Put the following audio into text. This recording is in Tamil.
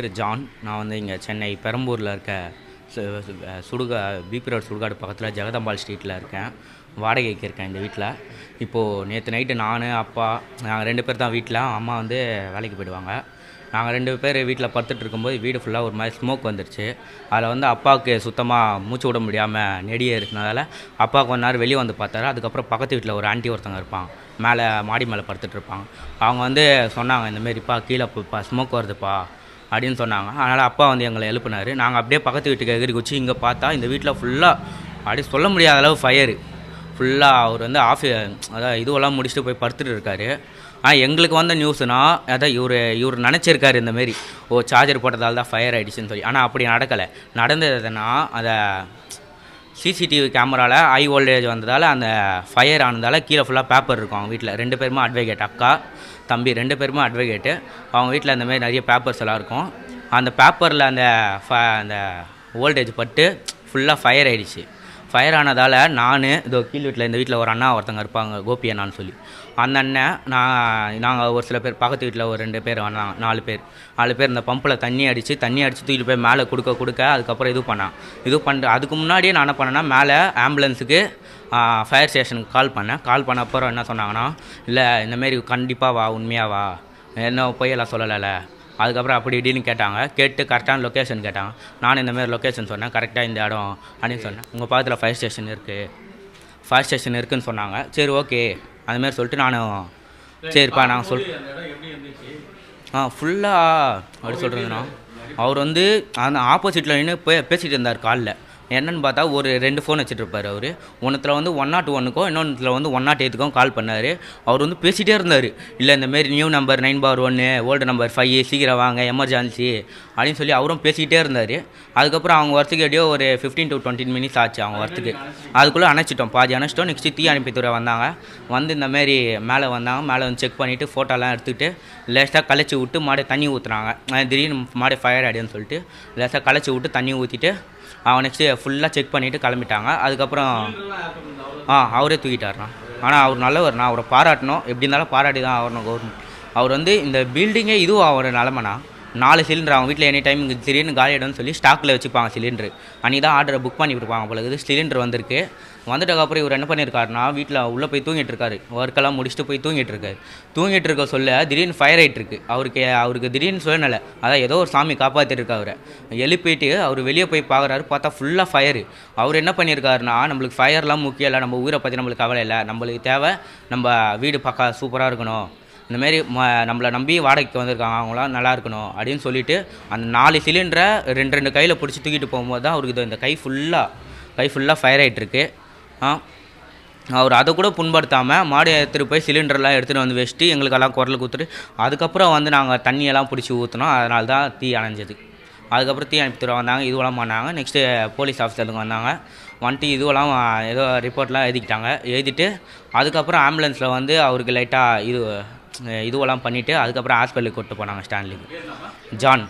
பேர் ஜான். நான் வந்து இங்கே சென்னை பெரம்பூரில் இருக்க சு- சுடுகா பிபி ரோட் சுடுகாடு பக்கத்தில் ஜெகதம்பாள் ஸ்ட்ரீட்டில் இருக்கேன். வாடகைக்கு இருக்கேன் இந்த வீட்டில் இப்போது நேற்று நைட்டு நான் அப்பா நாங்கள் ரெண்டு பேர் தான் வீட்டில் அம்மா வந்து வேலைக்கு போயிடுவாங்க. நாங்கள் ரெண்டு பேர் வீட்டில் படுத்துட்டு இருக்கும்போது வீடு ஃபுல்லாக ஒரு மாதிரி ஸ்மோக் வந்துருச்சு. அதில் வந்து அப்பாவுக்கு சுத்தமாக மூச்சு விட முடியாமல் நெடியே இருக்கனால அப்பா கொஞ்ச நேரம் வெளியே வந்து பார்த்தாரு. அதுக்கப்புறம் பக்கத்து வீட்டில் ஒரு ஆண்டி ஒருத்தவங்க இருப்பாங்க மேலே மாடி மேலே படுத்துட்டு இருப்பாங்க அவங்க வந்து சொன்னாங்க இந்தமாரிப்பா கீழே போப்பா ஸ்மோக் வருதுப்பா. அப்படின்னு சொன்னாங்க. அதனால் அப்பா வந்து எங்களை எழுப்பினார். நாங்கள் அப்படியே பக்கத்து வீட்டுக்கு எகிரி குச்சி இங்கே பார்த்தா இந்த வீட்டில் ஃபுல்லாக அப்படியே சொல்ல முடியாத அளவு ஃபயரு ஃபுல்லாக அவர் வந்து ஆஃபி அதான் இதுவெல்லாம் முடிச்சுட்டு போய் படுத்துட்டு இருக்காரு. ஆனால் எங்களுக்கு வந்த நியூஸ்னால் அதான் இவர் இவர் நினச்சிருக்காரு இந்தமாரி ஓ சார்ஜர் போட்டதால் தான் ஃபயர் ஆகிடுச்சின்னு சொல்லி. ஆனால் அப்படி நடக்கலை. நடந்தது எதுனா அதை சிசிடிவி கேமராவில் ஹை வோல்டேஜ் வந்ததால் அந்த ஃபயர் ஆனதால் கீழே ஃபுல்லாக பேப்பர் இருக்கும் அவங்க வீட்டில் ரெண்டு பேருமே அட்வொகேட் அக்கா தம்பி ரெண்டு பேருமே அட்வொகேட்டு அவங்க வீட்டில் அந்த மாதிரி நிறைய பேப்பர்ஸ் எல்லாம் இருக்கும். அந்த பேப்பரில் அந்த ஃப அந்த வோல்டேஜ் பட்டு ஃபுல்லாக ஃபயர் ஆகிடுச்சு ஃபயர் ஆனதால் நான் இதோ கீழ் வீட்டில் இந்த வீட்டில் ஒரு அண்ணா ஒருத்தங்க இருப்பாங்க கோபி அண்ணான்னு சொல்லி. அந்த அண்ணன் நான் நாங்கள் ஒரு சில பேர் பக்கத்து வீட்டில் ஒரு ரெண்டு பேர் வந்தாங்க நாலு பேர். நாலு பேர் இந்த பம்பில் தண்ணி அடித்து தண்ணி அடித்து தூக்கிட்டு போய் மேலே கொடுக்க கொடுக்க அதுக்கப்புறம் இது பண்ணான் இது பண்ணுற அதுக்கு முன்னாடியே நான் என்ன பண்ணேன்னா மேலே ஆம்புலன்ஸுக்கு ஃபயர் ஸ்டேஷனுக்கு கால் பண்ணேன். கால் பண்ண அப்புறம் என்ன சொன்னாங்கன்னா இல்லை இந்தமாரி கண்டிப்பாக வா உண்மையாக வா. என்ன பொய்யெல்லாம் சொல்லலைல்ல அதுக்கப்புறம் அப்படி இப்படின்னு கேட்டாங்க. கேட்டு கரெக்டான லொக்கேஷன் கேட்டாங்க. நான் இந்த மாதிரி லொக்கேஷன் சொன்னேன். கரெக்டாக இந்த இடம் அப்படின்னு சொன்னேன். உங்கள் பக்கத்தில் ஃபயர் ஸ்டேஷன் இருக்குது ஃபயர் ஸ்டேஷன் இருக்குன்னு சொன்னாங்க. சரி ஓகே அதுமாரி சொல்லிட்டு நானும் சரிப்பா நான் சொல் ஆ ஃபுல்லாக அப்படி சொல்கிறதுண்ணா அவர் வந்து அந்த ஆப்போசிட்டில் நின்று போய் பேசிகிட்டு இருந்தார் காலில். என்னன்னு பார்த்தா ஒரு ரெண்டு ஃபோன் வச்சுட்டுருப்பார் அவர். ஒன்றுத்தில் வந்து ஒன் நாட் ஒன்றுக்கும் இன்னொன்றுத்தில் வந்து ஒன் நாட் எயித்துக்கும் கால் பண்ணார். அவர் வந்து பேசிகிட்டே இருந்தார். இல்லை இந்த மாரி நியூ நம்பர் நைன் பார் ஒன்று ஓல்டு நம்பர் ஃபைவ் சீக்கிரம் வாங்க எமர்ஜென்சி அப்படின்னு சொல்லி அவரும் பேசிக்கிட்டே இருந்தார். அதுக்கப்புறம் அவங்க வரத்துக்கு எப்படியோ ஒரு ஃபிஃப்டீன் டு டுவெண்ட்டி மினிட்ஸ் ஆச்சு அவங்க வரத்துக்கு அதுக்குள்ளே அணைச்சிட்டோம். பாதி அணைச்சிட்டோம். நெக்ஸ்ட்டு தீ அனுப்பித்துறை வந்தாங்க. வந்து இந்த மாரி மேலே வந்தாங்க. மேலே வந்து செக் பண்ணிவிட்டு ஃபோட்டோலாம் எடுத்துக்கிட்டு லேசாக கலைச்சி விட்டு மாடை தண்ணி ஊற்றுறாங்க திடீர்னு மாடை ஃபயர் ஆகிடுன்னு சொல்லிட்டு லேசாக கலைச்சி விட்டு தண்ணி ஊற்றிட்டு அவன் நெக்ஸ்ட்டு ஃபுல்லாக செக் பண்ணிவிட்டு கிளம்பிட்டாங்க. அதுக்கப்புறம் ஆ அவரே தூக்கிட்டாருண்ணா. ஆனால் அவர் நல்லவர். நான் அவரை பாராட்டணும். எப்படி இருந்தாலும் பாராட்டி தான் ஆகணும் கவர்மெண்ட் அவர் வந்து இந்த பில்டிங்கே இதுவும் அவர் நிலமனா நாலு சிலிண்டர் அவங்க வீட்டில் எனி டைம் இங்கே திடீர்னு காலி இடம்னு சொல்லி ஸ்டாக்கில் வச்சுப்பாங்க சிலிண்டர். அன்றைக்கி தான் ஆர்டரை புக் பண்ணி கொடுப்பாங்க போல இது சிலிண்டர் வந்திருக்கு. வந்துட்டக்கப்புறம் இவர் என்ன பண்ணியிருக்காருனா வீட்டில் உள்ளே போய் தூங்கிட்டு இருக்காரு. ஒர்க்கெல்லாம் முடிச்சுட்டு போய் தூங்கிட்டு இருக்காரு. தூங்கிட்டு இருக்க சொல்ல திடீர்னு ஃபயர் ஆகிட்டுருக்கு அவருக்கு அவருக்கு திடீர்னு சொல்லலை அதான் ஏதோ ஒரு சாமி காப்பாற்றிட்டு அவரை. எழுப்பிட்டு அவர் வெளியே போய் பார்க்குறாரு பார்த்தா ஃபுல்லாக ஃபயரு அவர் என்ன பண்ணியிருக்காருனா நம்மளுக்கு ஃபயர்லாம் முக்கியம் இல்லை. நம்ம ஊரை பற்றி நம்மளுக்கு கவலை இல்லை. நம்மளுக்கு தேவை நம்ம வீடு பக்கா சூப்பராக இருக்கணும். இந்தமாரி ம நம்மளை நம்பி வாடகைக்கு வந்திருக்காங்க அவங்களாம் நல்லா இருக்கணும் அப்படின்னு சொல்லிட்டு அந்த நாலு சிலிண்டரை ரெண்டு ரெண்டு கையில் பிடிச்சி தூக்கிட்டு போகும்போது தான் அவருக்கு இந்த கை ஃபுல்லாக கை ஃபுல்லாக ஃபயர் ஆகிட்டுருக்கு ஆ அவர் அதை கூட புண்படுத்தாமல் மாடு எடுத்துகிட்டு போய் சிலிண்டர்லாம் எடுத்துகிட்டு வந்து வச்சுட்டு எங்களுக்கெல்லாம் குரல் கொடுத்துட்டு அதுக்கப்புறம் வந்து நாங்கள் தண்ணியெல்லாம் பிடிச்சி ஊற்றினோம் அதனால தான் தீ அணைஞ்சது. அதுக்கப்புறம் தீ அனுப்பித்துறை வந்தாங்க இதுவெல்லாம் பண்ணாங்க. நெக்ஸ்ட்டு போலீஸ் ஆஃபீஸருங்க வந்தாங்க. வந்துட்டு இதுவெல்லாம் ஏதோ ரிப்போர்ட்லாம் எழுதிக்கிட்டாங்க. எழுதிட்டு அதுக்கப்புறம் ஆம்புலன்ஸில் வந்து அவருக்கு லைட்டாக இது இதுவெல்லாம் பண்ணிவிட்டு அதுக்கப்புறம் ஹாஸ்பிட்டலுக்கு கூப்பிட்டு போனாங்க ஸ்டான்லிக்கு. ஜான்.